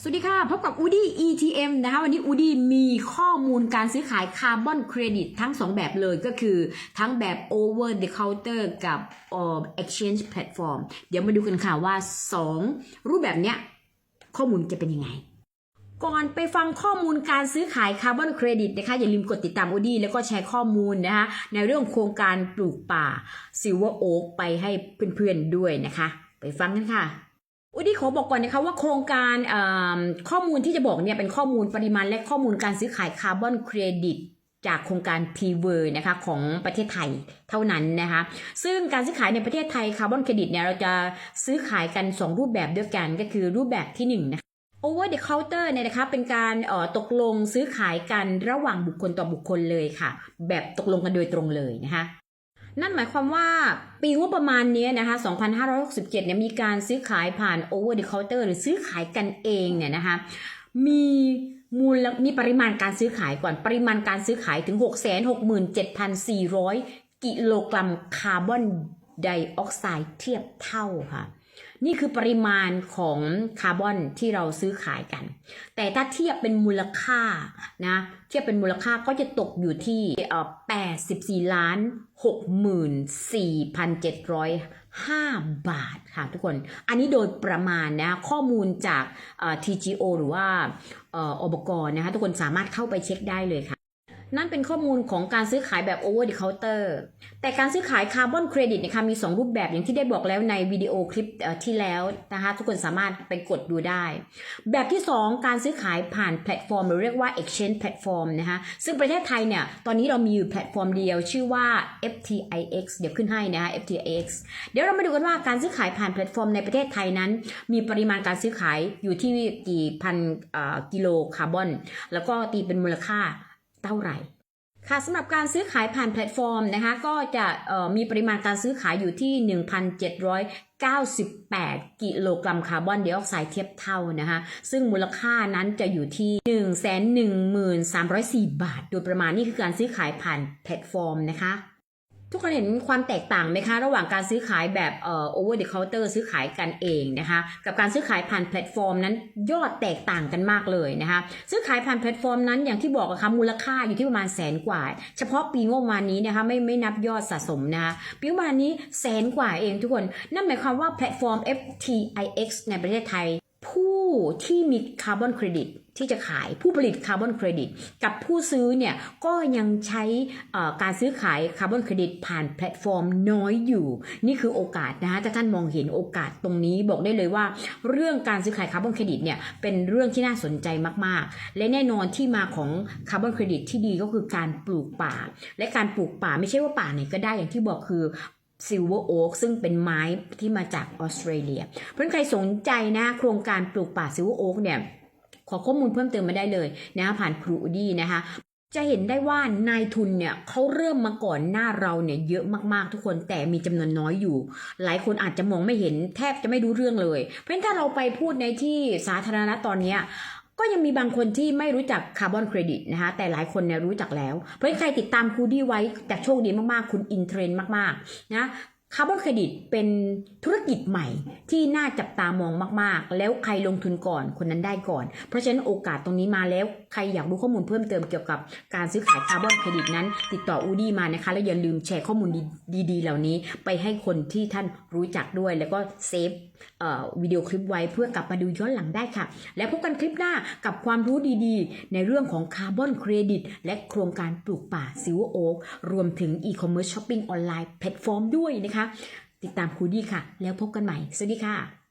สวัสดีค่ะ พบกับอูดี้ ETM นะคะ วันนี้อูดี้มีข้อมูลการซื้อขายคาร์บอนเครดิตทั้ง 2 แบบเลยก็คือทั้งแบบ over the counter กับ exchange platform เดี๋ยวมาดูกันค่ะว่า 2 รูปแบบเนี้ยข้อมูลจะเป็นยังไง ก่อนไปฟังข้อมูลการซื้อขายคาร์บอนเครดิตนะคะอย่าลืมกดติดตามอูดี้แล้วก็แชร์ข้อมูลนะคะในเรื่องโครงการปลูกป่า Silver Oak ไปให้เพื่อนๆด้วยนะคะ ไปฟังกันค่ะ อุดี้ขอบอกก่อนนะคะว่าโครงการข้อมูลที่จะบอกเนี่ยเป็นข้อมูลปริมาณและข้อมูลการซื้อขายคาร์บอนเครดิตจากโครงการ p ีเวอร์นะคะของประเทศไทยเท่านั้นนะคะซึ่งการซื้อขายในประเทศไทยคาร์บอนเครดิตเนี่ยเราจะซื้อขายกัน 2 รูปแบบด้วยกันก็คือรูปแบบที่1นะคะ over the counter เนี่ยนะคะเป็นการเอ่อตกลงซื้อขายกันระหว่างบุคคลต่อบุคคลเลยค่ะ แบบตกลงกันโดยตรงเลยนะคะ นั่นหมายความว่าปีงบประมาณนี้นะคะ 2567 เนี่ยมีการซื้อขายผ่าน over the counter หรือซื้อขายกันเองเนี่ยนะคะ มีมูลมีปริมาณการซื้อขายก่อนปริมาณการซื้อขายถึง 667,400 กิโลกรัมคาร์บอน ไดออกไซด์เทียบเท่าค่ะ นี่คือปริมาณของคาร์บอนที่เราซื้อขายกัน แต่ถ้าเทียบเป็นมูลค่านะเทียบเป็นมูลค่าก็จะตกอยู่ที่84ล้าน64,705 บาทค่ะทุกคน อันนี้โดยประมาณนะข้อมูลจาก TGO หรือว่าอออบกนะคะทุกคนสามารถเข้าไปเช็คได้เลยค่ะ นั่นเป็นข้อมูลของการซื้อขายแบบ over the counter แต่การซื้อขายคาร์บอนเครดิตนะคะมี 2 รูปแบบอย่างที่ได้บอกแล้วในวิดีโอคลิปที่แล้วนะคะทุกคนสามารถไปกดดูได้ แบบที่ 2 การซื้อขายผ่านแพลตฟอร์มหรือเรียกว่า exchange platform นะคะซึ่งประเทศไทยเนี่ยตอนนี้เรามีอยู่แพลตฟอร์มเดียวชื่อว่า FTIX เดี๋ยวขึ้นให้นะคะ FTIX เดี๋ยวเรามาดูกันว่าการซื้อขายผ่านแพลตฟอร์มในประเทศไทยนั้น มีปริมาณการซื้อขายอยู่ที่กี่พันกิโลคาร์บอน แล้วก็ตีเป็นมูลค่า เท่าไหร่ค่ะสำหรับการซื้อขายผ่านแพลตฟอร์มนะคะก็จะมีปริมาณการซื้อขายอยู่ที่ 1,798 กิโลกรัมคาร์บอนไดออกไซด์เทียบเท่านะคะซึ่งมูลค่านั้นจะอยู่ที่ 113,304 บาท โดยประมาณนี่คือการซื้อขายผ่านแพลตฟอร์มนะคะ ทุกคนเห็นความแตกต่างไหมคะ ระหว่างการซื้อขายแบบเอ่อ over the counter ซื้อขายกันเองนะคะ กับการซื้อขายผ่านแพลตฟอร์มนั้นยอดแตกต่างกันมากเลยนะคะ ซื้อขายผ่านแพลตฟอร์มนั้นอย่างที่บอกอะคะมูลค่าอยู่ที่ประมาณแสนกว่า เฉพาะปีงบประมาณนี้นะคะไม่ไม่นับยอดสะสมนะคะปีงบประมาณนี้แสนกว่าเองทุกคน นั่นหมายความว่าแพลตฟอร์ม FTIX ในประเทศไทยผู้ ที่มีคาร์บอนเครดิตที่จะขายผู้ผลิตคาร์บอนเครดิตกับผู้ซื้อเนี่ยก็ยังใช้การซื้อขายคาร์บอนเครดิตผ่านแพลตฟอร์มน้อยอยู่ นี่คือโอกาสนะคะถ้าท่านมองเห็นโอกาสตรงนี้บอกได้เลยว่า เรื่องการซื้อขายคาร์บอนเครดิตเนี่ยเป็นเรื่องที่น่าสนใจมากๆ และแน่นอนที่มาของคาร์บอนเครดิตที่ดีก็คือการปลูกป่า และการปลูกป่าไม่ใช่ว่าป่าไหนก็ได้อย่างที่บอกคือ ซิลเวอร์โอ๊กซึ่งเป็นไม้ที่มาจากออสเตรเลีย เพราะฉะนั้นใครสนใจนะโครงการปลูกป่าซิลเวอร์โอ๊กเนี่ยขอข้อมูลเพิ่มเติมมาได้เลยนะผ่านครูดี้นะคะจะเห็นได้ว่านายทุนเนี่ยเขาเริ่มมาก่อนหน้าเราเนี่ยเยอะมากๆทุกคนแต่มีจำนวนน้อยอยู่ หลายคนอาจจะมองไม่เห็นแทบจะไม่รู้เรื่องเลย เพราะฉะนั้นถ้าเราไปพูดในที่สาธารณะตอนเนี้ย ก็ยังมีบางคนที่ไม่รู้จักคาร์บอนเครดิตนะคะแต่หลายคนเนี่ยรู้จักแล้ว เพราะงั้นใครติดตามครูดี้ไว้แต่โชคดีมากๆ คุณอินเทรนด์มากๆนะ คาร์บอนเครดิตเป็นธุรกิจใหม่ที่น่าจับตามองมาก ๆ แล้วใครลงทุนก่อนคนนั้นได้ก่อน เพราะฉะนั้นโอกาสตรงนี้มาแล้วใครอยากรู้ข้อมูลเพิ่มเติมเกี่ยวกับการซื้อขายคาร์บอนเครดิตนั้น ติดต่ออูดี้มานะคะ แล้วอย่าลืมแชร์ข้อมูลดี ๆ เหล่านี้ ไปให้คนที่ท่านรู้จักด้วย แล้วก็เซฟเอ่อวิดีโอคลิปไว้เพื่อกลับมาดูย้อนหลังได้ค่ะ แล้วพบกันคลิปหน้ากับความรู้ดีๆ ในเรื่องของคาร์บอนเครดิตและโครงการปลูกป่าซิวโอ๊กรวมถึงอีคอมเมิร์ซช้อปปิ้งออนไลน์แพลตฟอร์มด้วยนะคะติดตามครูดี้ค่ะ แล้วพบกันใหม่ สวัสดีค่ะ